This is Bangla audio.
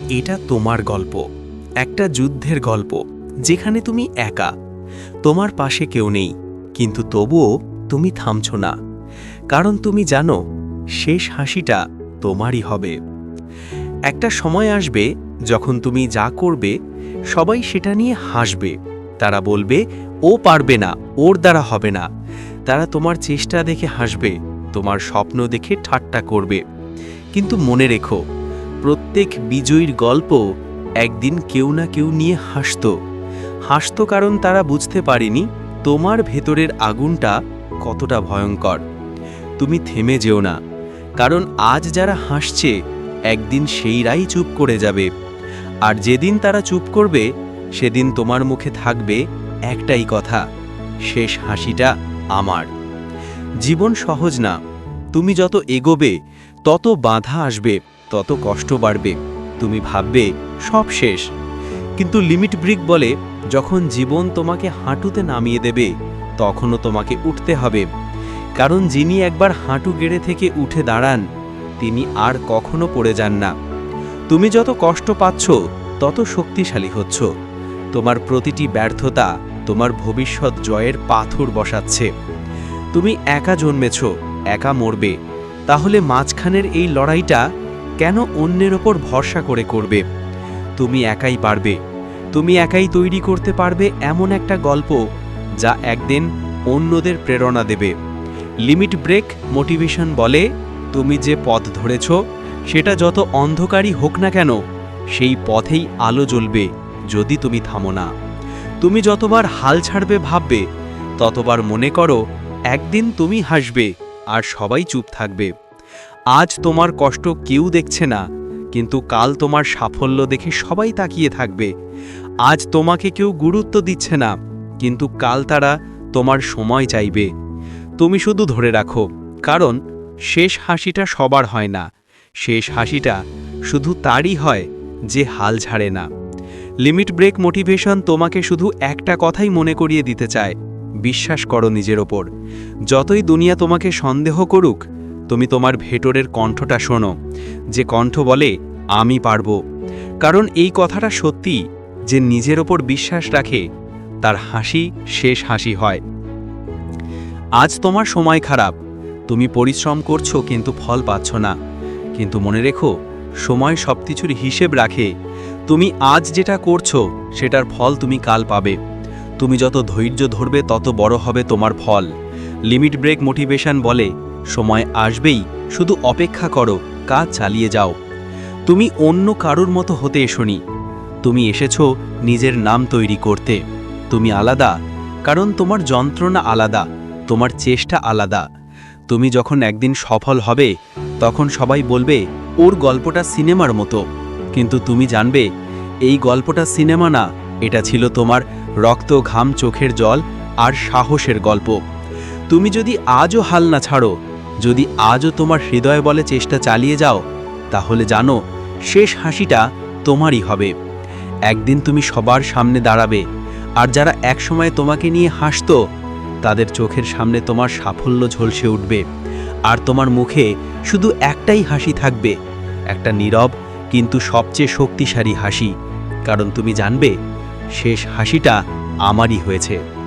এটা তোমার গল্প, একটা যুদ্ধের গল্প, যেখানে তুমি একা। তোমার পাশে কেউ নেই, কিন্তু তবুও তুমি থামছ না। কারণ তুমি জানো, শেষ হাসিটা তোমারই হবে। একটা সময় আসবে, যখন তুমি যা করবে, সবাই সেটা নিয়ে হাসবে। তারা বলবে, ও পারবে না, ওর দ্বারা হবে না। তারা তোমার চেষ্টা দেখে হাসবে, তোমার স্বপ্ন দেখে ঠাট্টা করবে। কিন্তু মনে রেখো প্রত্যেক বিজয়ীর গল্প একদিন কেউ না কেউ নিয়ে হাসত। হাসত কারণ তারা বুঝতে পারেনি তোমার ভেতরের আগুনটা কতটা ভয়ঙ্কর। তুমি থেমে যেও না, কারণ আজ যারা হাসছে একদিন সেইরাই চুপ করে যাবে। আর যেদিন তারা চুপ করবে, সেদিন তোমার মুখে থাকবে একটাই কথা, শেষ হাসিটা আমার। জীবন সহজ না, তুমি যত এগোবে, তত বাধা আসবে। তত কষ্ট বাড়বে, তুমি ভাববে, সব শেষ। কিন্তু লিমিট ব্রিক বলে, যখন জীবন তোমাকে হাঁটুতে নামিয়ে দেবে, তখনও তোমাকে উঠতে হবে। কারণ যিনি একবার হাঁটু গেড়ে থেকে উঠে দাঁড়ান, তিনি আর কখনো পড়ে যান না। তুমি যত কষ্ট পাচ্ছ, তত শক্তিশালী হচ্ছ। তোমার প্রতিটি ব্যর্থতা তোমার ভবিষ্যৎ জয়ের পাথর বসাচ্ছে। তুমি একা জন্মেছ, একা মরবে। তাহলে মাঝখানের এই লড়াইটা কেন অন্যের ওপর ভরসা করে করবে? তুমি একাই পারবে। তুমি একাই তৈরি করতে পারবে এমন একটা গল্প যা একদিন অন্যদের প্রেরণা দেবে। লিমিট ব্রেক মোটিভেশন বলে, তুমি যে পথ ধরেছ, সেটা যত অন্ধকারই হোক না কেন, সেই পথেই আলো জ্বলবে যদি তুমি থামো না। তুমি যতবার হাল ছাড়বে ভাববে, ততবার মনে করো একদিন তুমি হাসবে আর সবাই চুপ থাকবে। আজ তোমার কষ্ট কেউ দেখছে না, কিন্তু কাল তোমার সাফল্য দেখে সবাই তাকিয়ে থাকবে। আজ তোমাকে কেউ গুরুত্ব দিচ্ছে না, কিন্তু কাল তারা তোমার সময় চাইবে। তুমি শুধু ধরে রাখো, কারণ শেষ হাসিটা সবার হয় না। শেষ হাসিটা শুধু তারই হয় যে হাল ছাড়ে না। লিমিট ব্রেক মোটিভেশন তোমাকে শুধু একটা কথাই মনে করিয়ে দিতে চায়, বিশ্বাস করো নিজের ওপর। যতই দুনিয়া তোমাকে সন্দেহ করুক তুমি তোমার ভেতরের কণ্ঠটা শোনো। যে কণ্ঠ বলে, আমি পারব। কারণ এই কথাটা সত্যি, যে নিজের ওপর বিশ্বাস রাখে, তার হাসি শেষ হাসি হয়। আজ তোমার সময় খারাপ। তুমি পরিশ্রম করছ কিন্তু ফল পাচ্ছ না। কিন্তু মনে রেখো, সময় সব কিছুর হিসেব রাখে। তুমি আজ যেটা করছ, সেটার ফল তুমি কাল পাবে। তুমি যত ধৈর্য ধরবে, তত বড় হবে তোমার ফল। লিমিট ব্রেক মোটিভেশন বলে সময় আসবেই, শুধু অপেক্ষা করো, কাজ চালিয়ে যাও। তুমি অন্য কারোর মতো হতে এসোনি। তুমি এসেছ নিজের নাম তৈরি করতে। তুমি আলাদা, কারণ তোমার যন্ত্রণা আলাদা, তোমার চেষ্টা আলাদা। তুমি যখন একদিন সফল হবে, তখন সবাই বলবে, ওর গল্পটা সিনেমার মতো। কিন্তু তুমি জানবে, এই গল্পটা সিনেমা না, এটা ছিল তোমার রক্ত ঘাম চোখের জল আর সাহসের গল্প। তুমি যদি আজও হাল না ছাড়ো যদি আজও তোমার হৃদয় বলে চেষ্টা চালিয়ে যাও, তাহলে জানো, শেষ হাসিটা তোমারই হবে। একদিন তুমি সবার সামনে দাঁড়াবে, আর যারা একসময় তোমাকে নিয়ে হাসতো, তাদের চোখের সামনে তোমার সাফল্য ঝলসে উঠবে। আর তোমার মুখে শুধু একটাই হাসি থাকবে, একটা নীরব কিন্তু সবচেয়ে শক্তিশালী হাসি। কারণ তুমি জানবে, শেষ হাসিটা আমারই হয়েছে।